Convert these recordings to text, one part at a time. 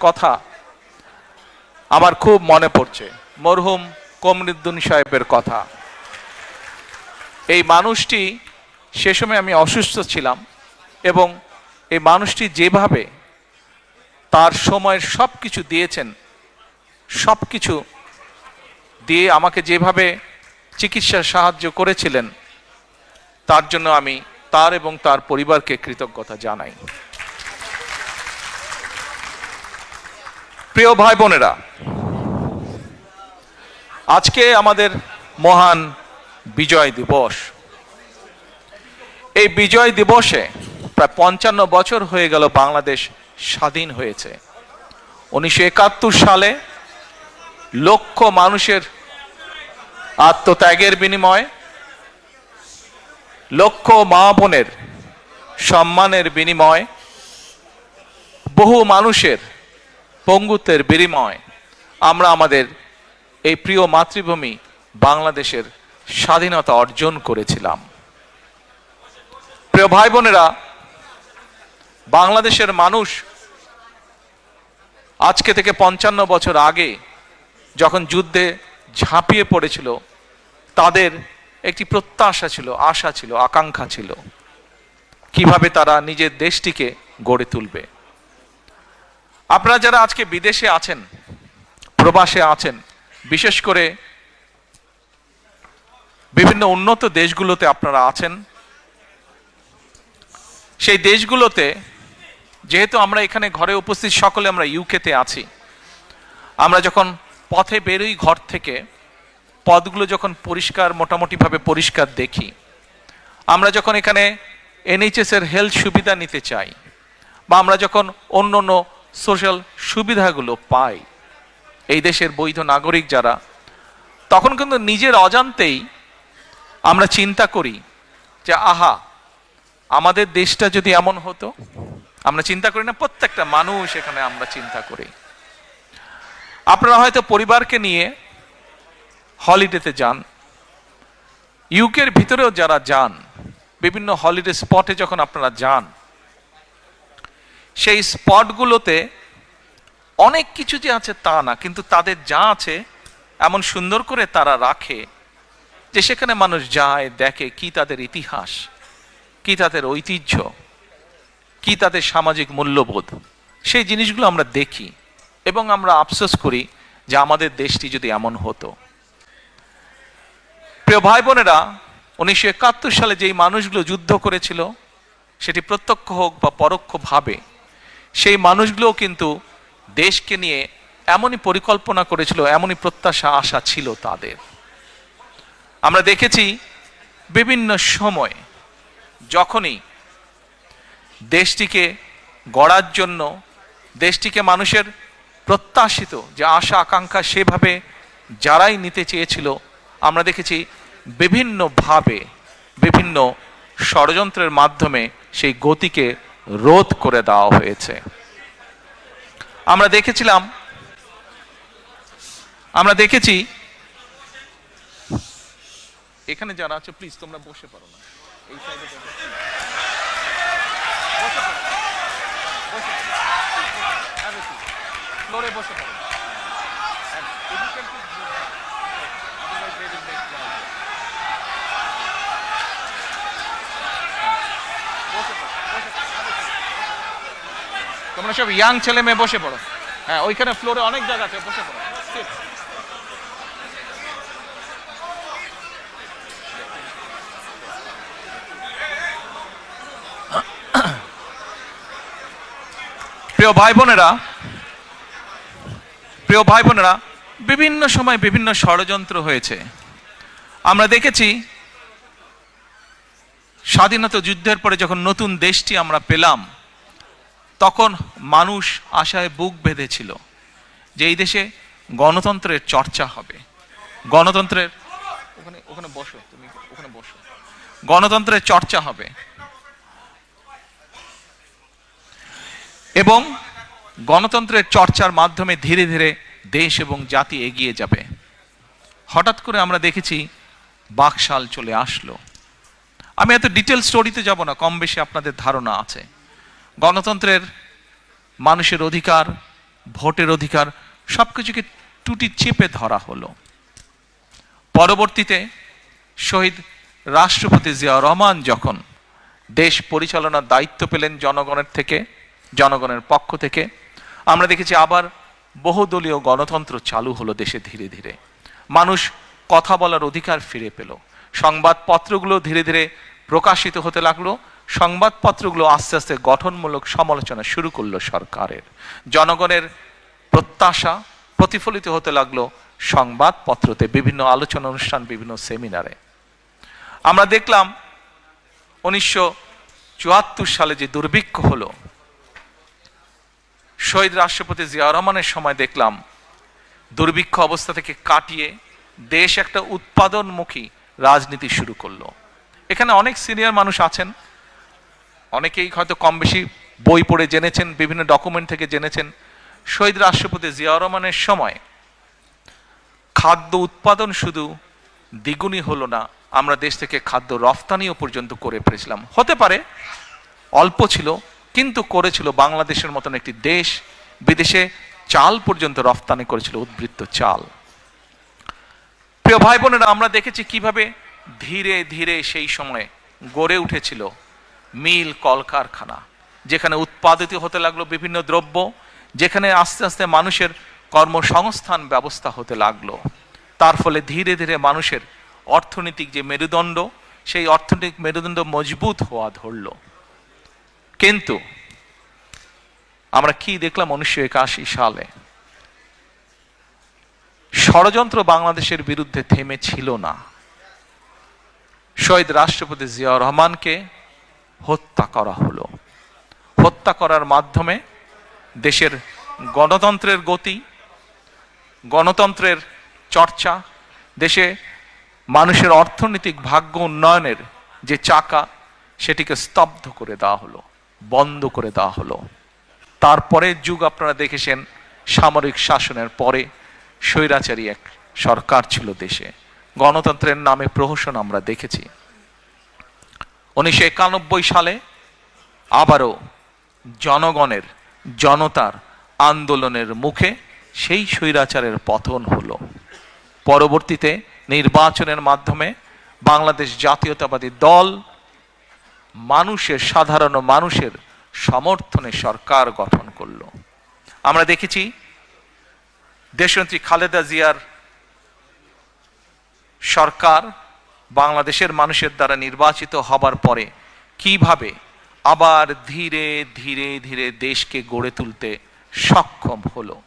কথা আমার খুব মনে পড়ছে। মরহুম কমরুদ্দিন সাহেবের কথা। এই মানুষটি সে সময় আমি অসুস্থ ছিলাম এবং এই মানুষটি যেভাবে তার সময়ের সব কিছু দিয়েছেন সব কিছু দিয়ে আমাকে যেভাবে চিকিৎসার সাহায্য করেছিলেন, তার জন্য আমি তার এবং তার পরিবারকে কৃতজ্ঞতা জানাই। প্রিয় ভাই বোনেরা, আজকে আমাদের মহান বিজয় দিবস। এই বিজয় দিবসে প্রায় পঞ্চান্ন বছর হয়ে গেল বাংলাদেশ স্বাধীন হয়েছে। উনিশশো একাত্তর সালে লক্ষ মানুষের আত্মত্যাগের বিনিময়ে লক্ষ মা বোনের সম্মানের বিনিময় বহু মানুষের পঙ্গুত্বের বিনিময় আমরা আমাদের এই প্রিয় মাতৃভূমি বাংলাদেশের স্বাধীনতা অর্জন করেছিলাম। প্রিয় ভাই বোনেরা, বাংলাদেশের মানুষ আজকে থেকে পঞ্চান্ন বছর আগে যখন যুদ্ধে ঝাঁপিয়ে পড়েছিল, তাদের একটি প্রত্যাশা ছিল, আশা ছিল, আকাঙ্ক্ষা ছিল, কীভাবে তারা নিজের দেশটিকে গড়ে তুলবে। আপনারা যারা আজকে বিদেশে আছেন, প্রবাসে আছেন, বিশেষ করে বিভিন্ন উন্নত দেশগুলোতে আপনারা আছেন, সেই দেশগুলোতে যেহেতু আমরা এখানে ঘরে উপস্থিত, সকলে আমরা ইউকেতে আছি, আমরা যখন পথে বেরোই ঘর থেকে, পথগুলো যখন পরিষ্কার, মোটামুটিভাবে পরিষ্কার দেখি, আমরা যখন এখানে এনএইচএস এর হেলথ সুবিধা নিতে চাই, বা আমরা যখন অন্য অন্য সোশ্যাল সুবিধাগুলো পায়। এই দেশের বৈধ নাগরিক যারা, তখন কিন্তু নিজের অজান্তেই আমরা চিন্তা করি যে, আহা, আমাদের দেশটা যদি এমন হতো? আমরা চিন্তা করি না, প্রত্যেকটা মানুষ এখানে আমরা চিন্তা করি। আপনারা হয়তো পরিবারকে নিয়ে হলিডেতে যান। ইউকের ভিতরেও যারা যান, বিভিন্ন হলিডে স্পটে যখন আপনারা যান সেই স্পটগুলোতে অনেক কিছু যে আছে তা না, কিন্তু তাদের যা আছে এমন সুন্দর করে তারা রাখে যে সেখানে মানুষ যায়, দেখে কি তাদের ইতিহাস, কি তাদের ঐতিহ্য, কি তাদের সামাজিক মূল্যবোধ। সেই জিনিসগুলো আমরা দেখি এবং আমরা আফসোস করি যে আমাদের দেশটি যদি এমন হতো। প্রিয় ভাই বোনেরা, উনিশশো একাত্তর সালে যেই মানুষগুলো যুদ্ধ করেছিল, সেটি প্রত্যক্ষ হোক বা পরোক্ষভাবে সেই মানুষগুলোও কিন্তু দেশকে নিয়ে এমনই পরিকল্পনা করেছিল, এমনই প্রত্যাশা, আশা ছিল তাদের। আমরা দেখেছি বিভিন্ন সময় যখনই দেশটিকে গড়ার জন্য, দেশটিকে মানুষের প্রত্যাশিত যে আশা, আকাঙ্ক্ষা সেভাবে যারাই নিতে চেয়েছিল, আমরা দেখেছি বিভিন্নভাবে, বিভিন্ন ষড়যন্ত্রের মাধ্যমে সেই গতিকে রোধ করে দেওয়া হয়েছে। আমরা দেখেছিলাম, আমরা দেখেছি, এখানে যারা আছে প্লিজ তোমরা বসে পারো না। এই সাইডে বসে পড়ো। তোমরা সব ইয়াং ছেলে মেয়ে বসে পড়ো। হ্যাঁ ওইখানে ফ্লোরে অনেক জায়গা আছে, বসে পড়ো। প্রিয় ভাই বোনেরা, প্রিয় ভাই বোনেরা, বিভিন্ন সময় বিভিন্ন ষড়যন্ত্র হয়েছে। আমরা দেখেছি, স্বাধীনতা যুদ্ধের পরে যখন নতুন দেশটি আমরা পেলাম তখন মানুষ আশায় বুক বেঁধেছিল যে এই দেশে গণতন্ত্রের চর্চা হবে। গণতন্ত্রের ওখানে ওখানে বসো, তুমি ওখানে বসো। গণতন্ত্রের চর্চা হবে। এবং গণতন্ত্রের চর্চার মাধ্যমে ধীরে ধীরে দেশ এবং জাতি এগিয়ে যাবে। হঠাৎ করে আমরা দেখেছি বাকশাল চলে আসলো। আমি এত ডিটেল স্টোরিতে যাব না কম বেশি আপনাদের ধারণা আছে। গণতন্ত্রের মানুষের অধিকার, ভোটের অধিকার সব কিছুকে টুটি চেপে ধরা হলো। পরবর্তীতে শহীদ রাষ্ট্রপতি জিয়া রহমান যখন দেশ পরিচালনার দায়িত্ব পেলেন জনগণের থেকে, জনগণের পক্ষ থেকে, আমরা দেখেছি আবার বহুদলীয় গণতন্ত্র চালু হলো দেশে ধীরে ধীরে। মানুষ কথা বলার অধিকার ফিরে পেল। সংবাদপত্রগুলো ধীরে ধীরে প্রকাশিত হতে লাগল। সংবাদপত্রগুলো আস্তে আস্তে গঠনমূলক সমালোচনা শুরু করল সরকারের। জনগণের প্রত্যাশা প্রতিফলিত হতে লাগল সংবাদপত্রতে বিভিন্ন আলোচনা অনুষ্ঠান, বিভিন্ন সেমিনারে। আমরা দেখলাম উনিশশো চুয়াত্তর সালে যে দুর্ভিক্ষ হলো, শহীদ রাষ্ট্রপতি জিয়া রহমানের সময় দেখলাম দুর্ভিক্ষ অবস্থা থেকে কাটিয়ে দেশ একটা উৎপাদনমুখী রাজনীতি শুরু করল। এখানে অনেক সিনিয়র মানুষ আছেন অনেকেই হয়তো কম বেশি বই পড়ে জেনেছেন, বিভিন্ন ডকুমেন্ট থেকে জেনেছেন। শহীদ রাষ্ট্রপতি জিয়া রহমানের সময় খাদ্য উৎপাদন শুধু দ্বিগুণই হলো না, আমরা দেশ থেকে খাদ্য রফতানিও পর্যন্ত করে পেরেছিলাম হতে পারে, অল্প ছিল, কিন্তু করেছিল। বাংলাদেশের মতন একটি দেশ বিদেশে চাল পর্যন্ত রফতানি করেছিল, উদ্বৃত্ত চাল। প্রিয় ভাই বোনেরা আমরা দেখেছি কীভাবে ধীরে ধীরে সেই সময় গড়ে উঠেছিল মিল, কলকারখানা, যেখানে উৎপাদিত হতে লাগল বিভিন্ন দ্রব্য, যেখানে আস্তে আস্তে মানুষের কর্মসংস্থান ব্যবস্থা হতে লাগল। তার ফলে ধীরে ধীরে মানুষের অর্থনৈতিক যে মেরুদণ্ড, সেই অর্থনৈতিক মেরুদণ্ড মজবুত হওয়া ধরলো। কিন্তু আমরা কি দেখলাম উনিশশো একাশি সালে? ষড়যন্ত্র বাংলাদেশের বিরুদ্ধে থেমে ছিল না। শহীদ রাষ্ট্রপতি জিয়া রহমানকে হত্যা করা হলো। হত্যা করার মাধ্যমে দেশের গণতন্ত্রের গতি, গণতন্ত্রের চর্চা, দেশে মানুষের অর্থনৈতিক ভাগ্য উন্নয়নের যে চাকা, সেটিকে স্তব্ধ করে দেওয়া হলো, বন্ধ করে দেওয়া হলো। তারপরের যুগ আপনারা দেখেছেন, সামরিক শাসনের পরে স্বৈরাচারী এক সরকার ছিল দেশে। গণতন্ত্রের নামে প্রহসন আমরা দেখেছি। উনিশশো একানব্বই সালে আবারও জনগণের, জনতার আন্দোলনের মুখে সেই স্বৈরাচারের পতন হলো। পরবর্তীতে নির্বাচনের মাধ্যমে বাংলাদেশ জাতীয়তাবাদী দল, মানুষের, সাধারণ মানুষের সমর্থনে সরকার গঠন করল। আমরা দেখেছি দেশনেত্রী খালেদা জিয়ার সরকার বাংলাদেশের মানুষের দ্বারা নির্বাচিত হবার পরে কীভাবে আবার ধীরে ধীরে ধীরে দেশকে গড়ে তুলতে সক্ষম হলো?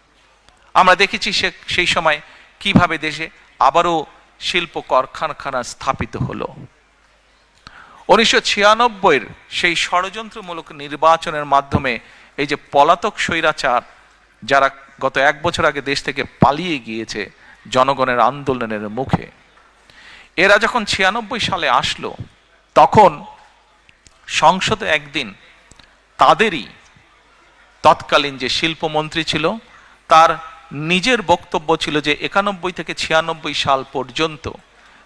আমরা দেখেছি সে, সেই সময় কীভাবে দেশে আবারও শিল্প কারখানা স্থাপিত হলো। উনিশশো ছিয়ানব্বইয়ের সেই ষড়যন্ত্রমূলক নির্বাচনের মাধ্যমে এই যে পলাতক স্বৈরাচার, যারা গত এক বছর আগে দেশ থেকে পালিয়ে গিয়েছে জনগণের আন্দোলনের মুখে এরা যখন ছিয়ানব্বই সালে আসলো, তখন সংসদে একদিন তাদেরই তৎকালীন যে শিল্পমন্ত্রী ছিল, তার নিজের বক্তব্য ছিল যে একানব্বই থেকে ছিয়ানব্বই সাল পর্যন্ত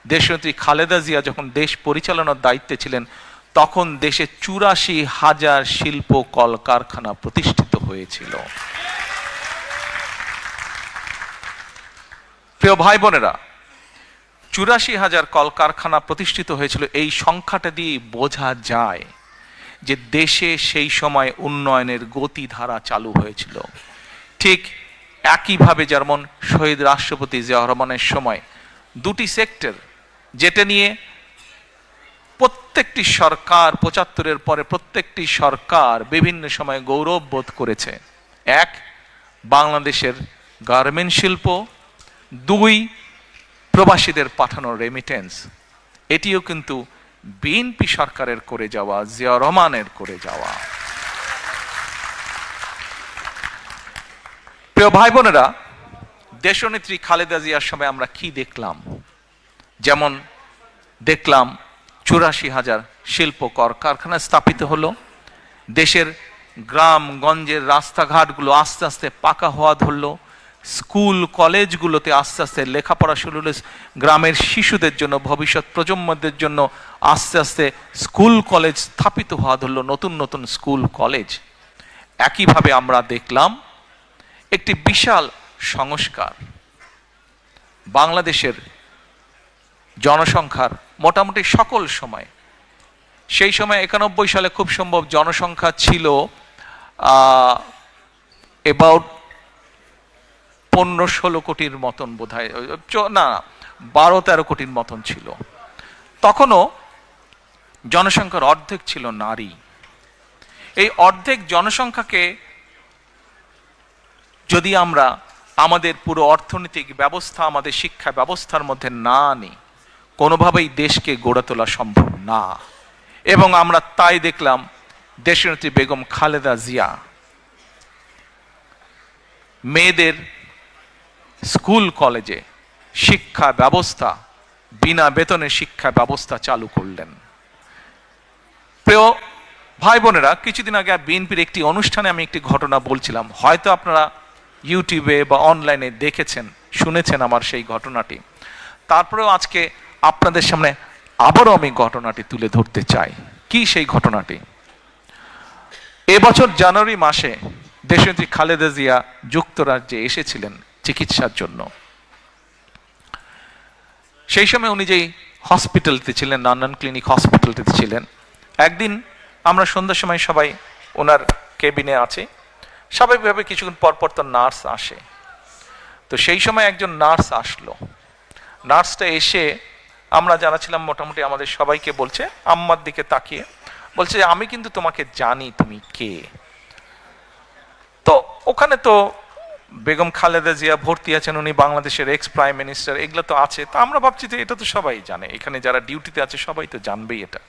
দেশনেত্রী খালেদা জিয়া যখন দেশ পরিচালনার দায়িত্বে ছিলেন, তখন দেশে চুরাশি হাজার শিল্প কলকারখানা প্রতিষ্ঠিত হয়েছিল। প্রিয় ভাই বোনেরা চুরাশি হাজার কলকারখানা প্রতিষ্ঠিত হয়েছিল। এই সংখ্যাটা দিয়ে বোঝা যায় যে দেশে সেই সময় উন্নয়নের গতিধারা চালু হয়েছিল। ঠিক একইভাবে যেমন শহীদ রাষ্ট্রপতি জিয়া রহমানের সময় দুটি সেক্টর, যেটা নিয়ে প্রত্যেকটি সরকার পঁচাত্তরের পরে প্রত্যেকটি সরকার বিভিন্ন সময় গৌরব বোধ করেছে। এক, বাংলাদেশের গার্মেন্ট শিল্প। দুই প্রবাসীদের পাঠানো রেমিটেন্স এটিও কিন্তু বিএনপি সরকারের করে যাওয়া, জিয়া রহমানের করে যাওয়া। প্রিয় ভাই বোনেরা, দেশনেত্রী খালেদা জিয়ার সময় আমরা কি দেখলাম? যেমন দেখলাম চুরাশি হাজার শিল্প কর কারখানা স্থাপিত হলো। দেশের গ্রাম, গঞ্জের রাস্তাঘাটগুলো আস্তে আস্তে পাকা হওয়া ধরলো। স্কুল কলেজগুলোতে আস্তে আস্তে লেখাপড়া শুরু হলো গ্রামের শিশুদের জন্য, ভবিষ্যৎ প্রজন্মদের জন্য আস্তে আস্তে স্কুল কলেজ স্থাপিত হওয়া ধরলো, নতুন নতুন স্কুল কলেজ। একইভাবে আমরা দেখলাম একটি বিশাল সংস্কার। বাংলাদেশের জনসংখ্যার মোটামুটি সকল সময়, সেই সময় একানব্বই সালে খুব সম্ভব জনসংখ্যা ছিল এবাউট পনেরো ষোলো কোটির মতন বোধ হয় না বারো তেরো কোটির মতন ছিল। তখনও জনসংখ্যার অর্ধেক ছিল নারী। এই অর্ধেক জনসংখ্যাকে যদি আমরা আমাদের পুরো অর্থনৈতিক ব্যবস্থা, আমাদের শিক্ষা ব্যবস্থার মধ্যে না আনি, কোনোভাবেই দেশকে গড়ে তোলা সম্ভব না। এবং আমরা তাই দেখলাম দেশনেত্রী বেগম খালেদা জিয়া। মেয়েদের স্কুল, কলেজে শিক্ষা ব্যবস্থা, বিনা বেতনে শিক্ষা ব্যবস্থা চালু করলেন। প্রিয় ভাই বোনেরা, কিছুদিন আগে বিএনপির একটি অনুষ্ঠানে আমি একটি ঘটনা বলছিলাম। হয়তো আপনারা ইউটিউবে বা অনলাইনে দেখেছেন, শুনেছেন আমার সেই ঘটনাটি। তারপরেও আজকে আপনাদের সামনে আবারও আমি ঘটনাটি তুলে ধরতে চাই। কি সেই ঘটনাটি? এবছর জানুয়ারি মাসে দেশনেত্রী খালেদা জিয়া যুক্তরাজ্যে এসেছিলেন। চিকিৎসার জন্য। সেই সময় উনি যেই হসপিটালতে ছিলেন নান্নান ক্লিনিক হসপিটালটিতে ছিলেন, একদিন আমরা সন্ধ্যার সময় সবাই ওনার কেবিনে আছি। স্বাভাবিকভাবে কিছুক্ষণ পর পর তো নার্স আসে। তো সেই সময় একজন নার্স আসলো। নার্সটা এসে আমরা জানাছিলাম মোটামুটি আমাদের সবাইকে বলছে, আম্মার দিকে তাকিয়ে বলছে আমি কিন্তু তোমাকে জানি তুমি কে। তো ওখানে তো বেগম খালেদা জিয়া ভর্তি আছেন, উনি বাংলাদেশের এক্স প্রাইম মিনিস্টার এগুলো তো আছে। তো আমরা ভাবছি যে এটা তো সবাই জানে। এখানে যারা ডিউটিতে আছে, সবাই তো জানবেই এটা।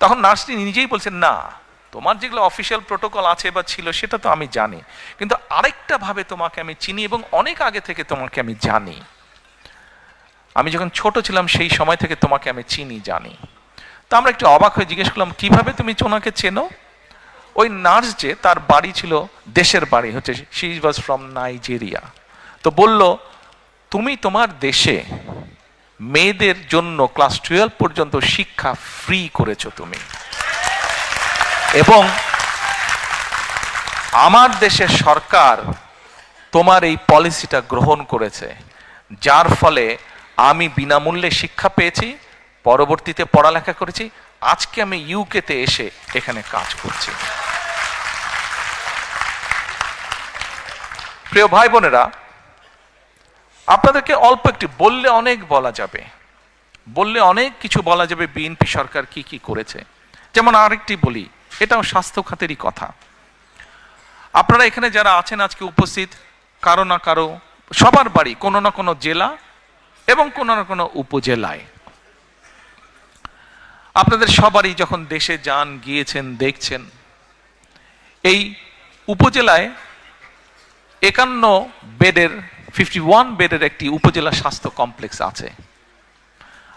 তখন নার্সটি নিজেই বলছেন, না, তোমার যেগুলো অফিসিয়াল প্রোটোকল আছে বা ছিল, সেটা তো আমি জানি। কিন্তু আরেকটা ভাবে তোমাকে আমি চিনি এবং অনেক আগে থেকে তোমাকে আমি জানি। আমি যখন ছোট ছিলাম, সেই সময় থেকে তোমাকে আমি চিনি, জানি। তা আমরা একটু অবাক হয়ে জিজ্ঞেস করলাম, কীভাবে তুমি ওনাকে চেনো? ওই নার্স যে, তার বাড়ি ছিল দেশের বাড়ি, হচ্ছে শি ওয়াজ ফ্রম নাইজেরিয়া তো বলল, তুমি তোমার দেশে মেয়েদের জন্য ক্লাস টুয়েলভ পর্যন্ত শিক্ষা ফ্রি করেছ তুমি। এবং আমার দেশের সরকার তোমার এই পলিসিটা গ্রহণ করেছে, যার ফলে আমি বিনামূল্যে শিক্ষা পেয়েছি, পরবর্তীতে পড়ালেখা করেছি আজকে আমি ইউকেতে এসে এখানে কাজ করছি। প্রিয় ভাই বোনেরা, আপনাদেরকে অল্প একটি বললে অনেক বলা যাবে। বললে অনেক কিছু বলা যাবে বিএনপি সরকার কি কি করেছে। যেমন আরেকটি বলি, এটাও স্বাস্থ্য খাতেরই কথা। আপনারা এখানে যারা আছেন আজকে উপস্থিত, কারও না কারও, সবার বাড়ি কোনো না কোনো জেলা এবং কোনো না কোনো উপজেলায়। আপনাদের সবারই যখন দেশে যান, গিয়েছেন, দেখছেন, এই উপজেলায় একান্ন বেডের ফিফটি ওয়ান বেডের একটি উপজেলা স্বাস্থ্য কমপ্লেক্স আছে।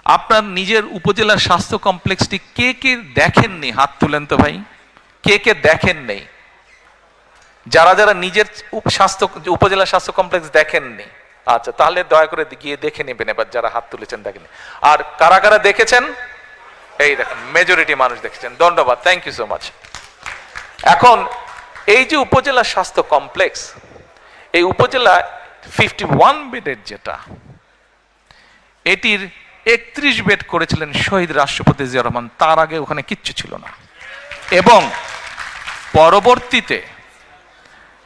আপনার নিজের উপজেলার স্বাস্থ্য কমপ্লেক্সটি কে কে দেখেননি? হাত তুলেন তো ভাই। কে কে দেখেন নেই যারা যারা নিজের স্বাস্থ্য, উপজেলা স্বাস্থ্য কমপ্লেক্স দেখেননি। আচ্ছা তাহলে দয়া করে গিয়ে দেখে নেবেন, এবার যারা হাত তুলেছেন দেখেন আর কারা কারা দেখেছেন? এই দেখেন মেজরিটি মানুষ দেখেছেন। ধন্যবাদ থ্যাংক ইউ সো মাচ এখন, এই যে উপজেলা স্বাস্থ্য কমপ্লেক্স এই উপজেলা ফিফটি ওয়ান বেডের যেটা, এটির একত্রিশ বেড করেছিলেন শহীদ রাষ্ট্রপতি জিয়া রহমান। তার আগে ওখানে কিচ্ছু ছিল না। এবং পরবর্তীতে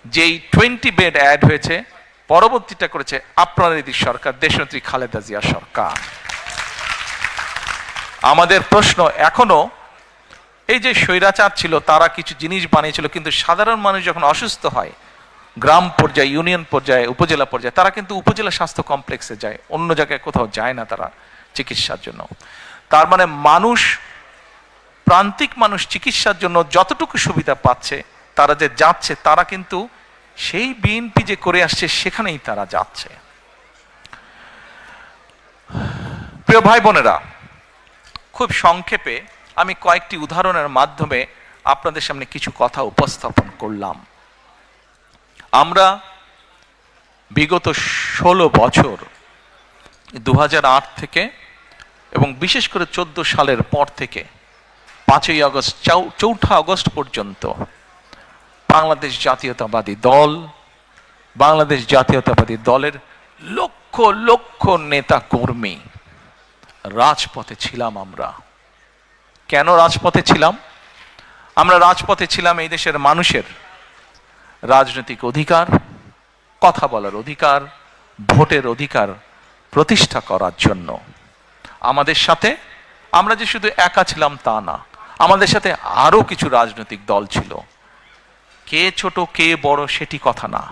যেই টোয়েন্টি বেড অ্যাড হয়েছে, পরবর্তীটা করেছে আপনাদের সরকার, দেশনেত্রী খালেদা জিয়া সরকার। আমাদের প্রশ্ন, এখনও এই যে স্বৈরাচার ছিল, তারা কিছু জিনিস বানিয়েছিল, কিন্তু সাধারণ মানুষ যখন অসুস্থ হয়, গ্রাম পর্যায়ে, ইউনিয়ন পর্যায়ে, উপজেলা পর্যায়ে, তারা কিন্তু উপজেলা স্বাস্থ্য কমপ্লেক্সে যায়, অন্য জায়গায় কোথাও যায় না তারা চিকিৎসার জন্য। তার মানে মানুষ, প্রান্তিক মানুষ চিকিৎসার জন্য যতটুকু সুবিধা পাচ্ছে, তারা যে যাচ্ছে, তারা কিন্তু সেই বিএনপি যে করে আসছে, সেখানেই তারা যাচ্ছে। প্রিয় ভাই বোনেরা খুব সংক্ষেপে আমি কয়েকটি উদাহরণের মাধ্যমে আপনাদের সামনে কিছু কথা উপস্থাপন করলাম। আমরা বিগত ষোলো বছর দু হাজার আট থেকে এবং বিশেষ করে চোদ্দ সালের পর থেকে পাঁচই আগস্ট চৌঠা আগস্ট পর্যন্ত বাংলাদেশ জাতীয়তাবাদী দল, বাংলাদেশ জাতীয়তাবাদী দলের লক্ষ লক্ষ নেতা কর্মী রাজপথে ছিলাম আমরা। কেন রাজপথে ছিলাম? আমরা রাজপথে ছিলাম এই দেশের মানুষের রাজনৈতিক অধিকার, কথা বলার অধিকার, ভোটের অধিকার প্রতিষ্ঠা করার জন্য। আমাদের সাথে আমরা যে শুধু একা ছিলাম তা না, আমাদের সাথে আরও কিছু রাজনৈতিক দল ছিল। কে ছোট, কে বড় সেটি কথা না।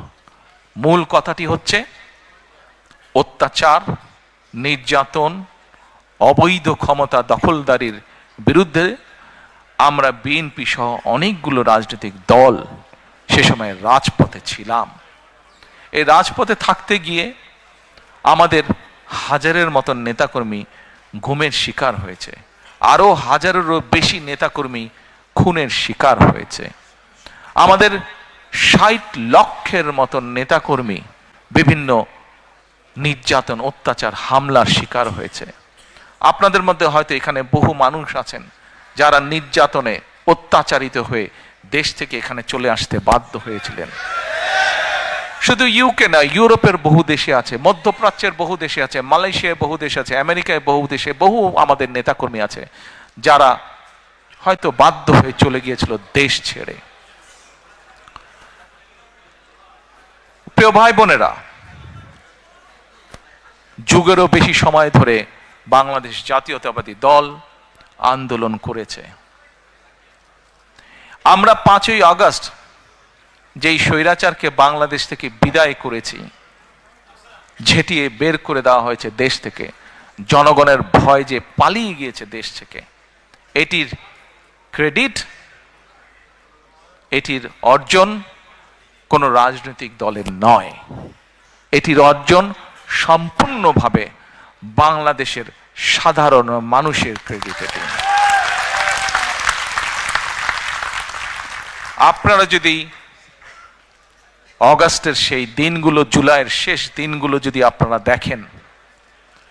মূল কথাটি হচ্ছে অত্যাচার, নির্যাতন অবৈধ ক্ষমতা দখলদারির বিরুদ্ধে আমরা বিএনপি সহ অনেকগুলো রাজনৈতিক দল সে সময় রাজপথে ছিলাম। এই রাজপথে থাকতে গিয়ে আমাদের হাজারের মতন নেতাকর্মী ঘুমের শিকার হয়েছে। আরও হাজারেরও বেশি নেতাকর্মী খুনের শিকার হয়েছে। আমাদের ষাট লক্ষের মতন নেতাকর্মী বিভিন্ন নির্যাতন, অত্যাচার, হামলার শিকার হয়েছে। আপনাদের মধ্যে হয়তো এখানে বহু মানুষ আছেন যারা নির্যাতনে অত্যাচারিত হয়ে দেশ থেকে এখানে চলে আসতে বাধ্য হয়েছিলেন। শুধু ইউকে না ইউরোপের বহু দেশে আছে, মধ্যপ্রাচ্যের বহু দেশে আছে, মালয়েশিয়ায় বহু দেশ আছে, আমেরিকায় বহু দেশে, বহু আমাদের নেতাকর্মী আছে, যারা হয়তো বাধ্য হয়ে চলে গিয়েছিল দেশ ছেড়ে। প্রিয় ভাই বোনেরা, যুগেরও বেশি সময় ধরে বাংলাদেশ জাতীয়তাবাদী দল আন্দোলন করেছে। আমরা পাঁচই আগস্ট যেই স্বৈরাচারকে বাংলাদেশ থেকে বিদায় করেছি, ঝেঁটিয়ে বের করে দেওয়া হয়েছে দেশ থেকে, জনগণের ভয় যে পালিয়ে গিয়েছে দেশ থেকে, এটির ক্রেডিট, এটির অর্জন কোনো রাজনৈতিক দলের নয়। এটির অর্জন সম্পূর্ণভাবে বাংলাদেশের সাধারণ মানুষের ক্রেডিট আপনারা যদি অগাস্টের সেই দিনগুলো, জুলাইয়ের শেষ দিনগুলো যদি আপনারা দেখেন,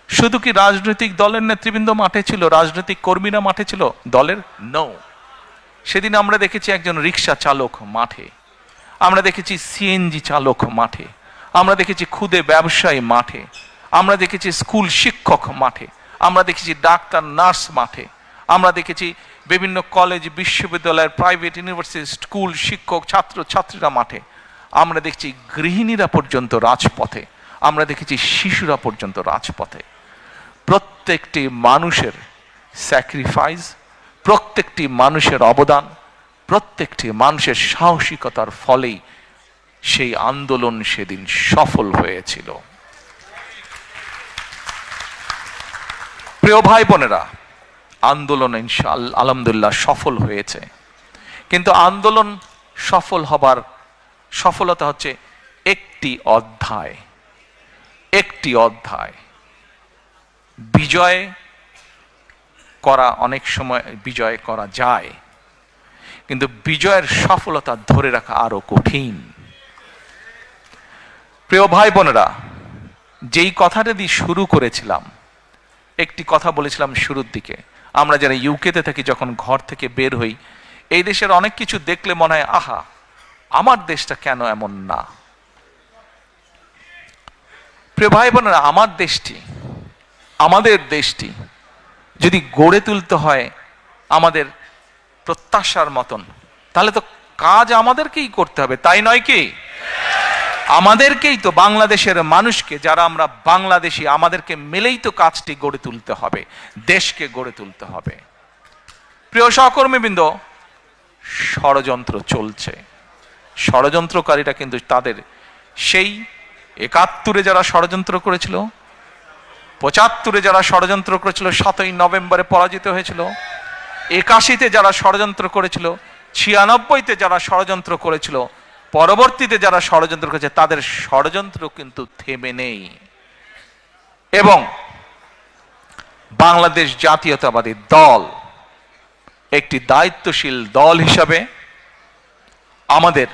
শুধু কি রাজনৈতিক দলের নেতৃবৃন্দ মাঠে ছিল, রাজনৈতিক কর্মীরা মাঠে ছিল? দলের? নৌ সেদিন আমরা দেখেছি একজন রিক্সা চালক মাঠে, আমরা দেখেছি সিএনজি চালক মাঠে, আমরা দেখেছি খুদে ব্যবসায়ী মাঠে আমরা দেখেছি স্কুল শিক্ষক মাঠে, আমরা দেখেছি ডাক্তার, নার্স মাঠে, আমরা দেখেছি বিভিন্ন কলেজ, বিশ্ববিদ্যালয়ের প্রাইভেট ইউনিভার্সিটি, স্কুল শিক্ষক, ছাত্র, ছাত্রীরা মাঠে। আমরা দেখছি গৃহিণীরা পর্যন্ত রাজপথে, আমরা দেখেছি শিশুরা পর্যন্ত রাজপথে। প্রত্যেকটি মানুষের স্যাক্রিফাইস প্রত্যেকটি মানুষের অবদান, প্রত্যেকটি মানুষের সাহসিকতার ফলেই সেই আন্দোলন সেদিন সফল হয়েছিল। প্রিয় ভাই বোনেরা, আন্দোলন ইনশাল আলহামদুলিল্লাহ সফল হয়েছে। কিন্তু আন্দোলন সফল হবার সফলতা হচ্ছে একটি অধ্যায়। একটি অধ্যায়। বিজয় করা, অনেক সময় বিজয় করা যায়, কিন্তু বিজয়ের সফলতা ধরে রাখা আরও কঠিন। প্রিয় ভাই বোনেরা, যেই কথাটা দিয়ে শুরু করেছিলাম একটি কথা বলেছিলাম শুরুর দিকে। আমরা যারা ইউকেতে থাকি, যখন ঘর থেকে বের হই, এই দেশের অনেক কিছু দেখলে মনে হয়, আহা, আমার দেশটা কেন এমন না? প্রিয় ভাই বোনেরা, আমার দেশটি, আমাদের দেশটি যদি গড়ে তুলতে হয় আমাদের প্রত্যাশার মতন, তাহলে তো কাজ আমাদেরকেই করতে হবে, তাই নয় কি? আমাদেরকেই তো বাংলাদেশের মানুষকে, যারা আমরা বাংলাদেশি, আমাদেরকে মিলেই তো কাজটি গড়ে তুলতে হবে, দেশকে গড়ে তুলতে হবে। প্রিয় সহকর্মীবৃন্দ, ষড়যন্ত্র চলছে। ষড়যন্ত্রকারীরা কিন্তু তাদের সেই একাত্তরে যারা ষড়যন্ত্র করেছিল, পঁচাত্তরে যারা ষড়যন্ত্র করেছিল, সাতই নভেম্বরে পরাজিত হয়েছিল, একাশিতে যারা ষড়যন্ত্র করেছিল, ছিয়ানব্বইতে যারা ষড়যন্ত্র করেছিল পরবর্তীতে যারা ষড়যন্ত্র করেছে, তাদের ষড়যন্ত্র কিন্তু থেমে নেই। এবং বাংলাদেশ জাতীয়তাবাদী দল একটি দায়িত্বশীল দল হিসাবে আমাদের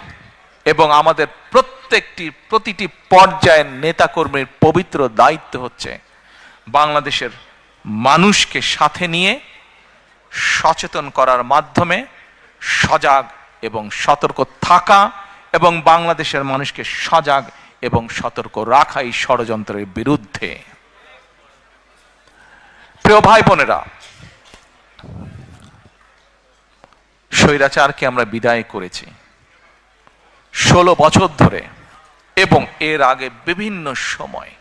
এবং আমাদের প্রত্যেকটি, প্রতিটি পর্যায়ের নেতাকর্মীর পবিত্র দায়িত্ব হচ্ছে বাংলাদেশের মানুষকে সাথে নিয়ে সচেতন করার মাধ্যমে সজাগ এবং সতর্ক থাকা এবং বাংলাদেশের মানুষকে সজাগ এবং সতর্ক রাখা এই ষড়যন্ত্রের বিরুদ্ধে। প্রিয় ভাই বোনেরা, স্বৈরাচারকে আমরা বিদায় করেছি। ষোলো বছর ধরে এবং এর আগে বিভিন্ন সময়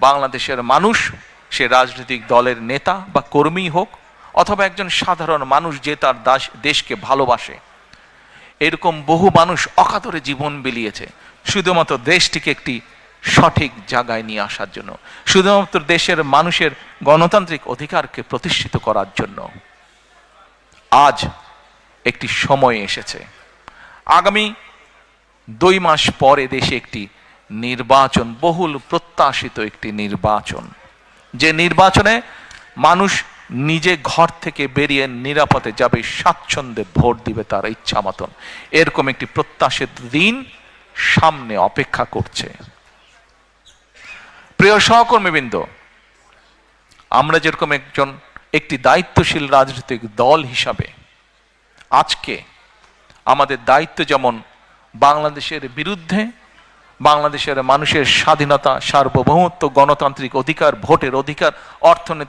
বাংলাদেশের মানুষ, সে রাজনৈতিক দলের নেতা বা কর্মী হোক অথবা একজন সাধারণ মানুষ যে তার দেশকে ভালোবাসে এরকম বহু মানুষ অকাতরে জীবন বিলিয়েছে। শুধুমাত্র দেশটিকে একটি সঠিক জায়গায় নিয়ে আসার জন্য। শুধুমাত্র দেশের মানুষের গণতান্ত্রিক অধিকারকে প্রতিষ্ঠিত করার জন্য। আজ একটি সময় এসেছে। আগামী দুই মাস পরে দেশে একটি নির্বাচন, বহুল প্রত্যাশিত একটি নির্বাচন। যে নির্বাচনে মানুষ নিজে ঘর থেকে বেরিয়ে নিরাপদে যাবে, স্বাচ্ছন্দ্যে ভোট দিবে তার ইচ্ছা মতন। এরকম একটি প্রত্যাশিত দিন সামনে অপেক্ষা করছে। প্রিয় সহকর্মীবৃন্দ, আমরা যেরকম একজন, একটি দায়িত্বশীল রাজনৈতিক দল হিসাবে আজকে আমাদের দায়িত্ব যেমন বাংলাদেশের বিরুদ্ধে, বাংলাদেশের মানুষের স্বাধীনতা, সার্বভৌমত্ব, গণতান্ত্রিক অধিকার, ভোটের অধিকার, অর্থনৈতিক